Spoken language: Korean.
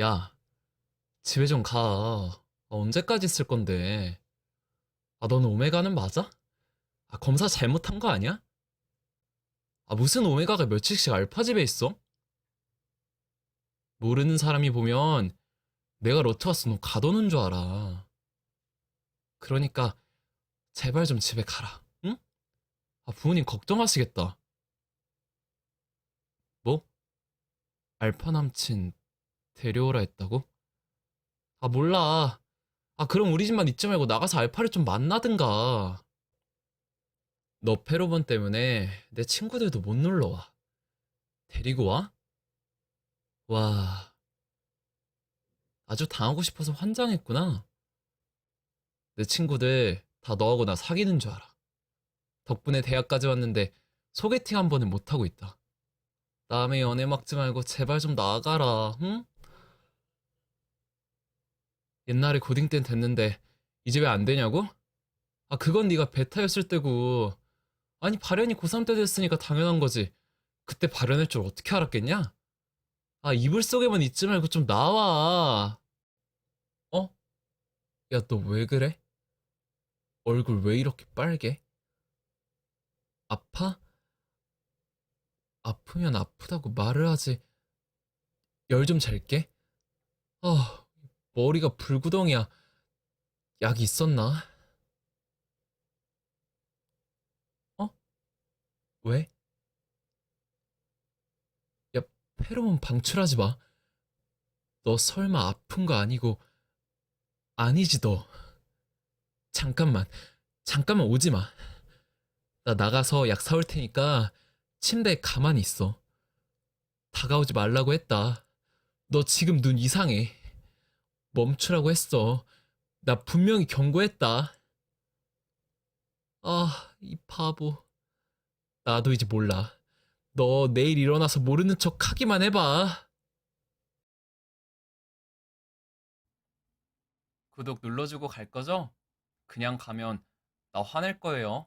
야, 집에 좀 가. 아, 언제까지 있을 건데? 아, 너는 오메가는 맞아? 아, 검사 잘못한 거 아니야? 아, 무슨 오메가가 며칠씩 알파집에 있어? 모르는 사람이 보면 내가 로트와스 너 가둬놓은 줄 알아. 그러니까 제발 좀 집에 가라. 응? 아, 부모님 걱정하시겠다. 뭐? 알파 남친 데려오라 했다고? 아, 몰라. 아, 그럼 우리 집만 있지 말고 나가서 알파를 좀 만나든가. 너 페로몬 때문에 내 친구들도 못 놀러 와. 데리고 와? 와. 아주 당하고 싶어서 환장했구나. 내 친구들 다 너하고 나 사귀는 줄 알아. 덕분에 대학까지 왔는데 소개팅 한 번은 못하고 있다. 남의 연애 막지 말고 제발 좀 나가라, 응? 옛날에 고딩 땐 됐는데 이제 왜 안 되냐고? 아 그건 네가 베타였을 때고 아니 발연이 고3 때 됐으니까 당연한 거지 그때 발연할 줄 어떻게 알았겠냐? 아 이불 속에만 있지 말고 좀 나와 어? 야 너 왜 그래? 얼굴 왜 이렇게 빨개? 아파? 아프면 아프다고 말을 하지 열 좀 잘게 아 머리가 불구덩이야. 약이 있었나? 어? 왜? 야, 페로몬 방출하지 마. 너 설마 아픈 거 아니고, 아니지, 너. 잠깐만, 잠깐만 오지 마. 나 나가서 약 사올 테니까 침대에 가만히 있어. 다가오지 말라고 했다. 너 지금 눈 이상해. 멈추라고 했어. 나 분명히 경고했다. 아, 이 바보. 나도 이제 몰라. 너 내일 일어나서 모르는 척 하기만 해봐. 구독 눌러주고 갈 거죠? 그냥 가면 나 화낼 거예요.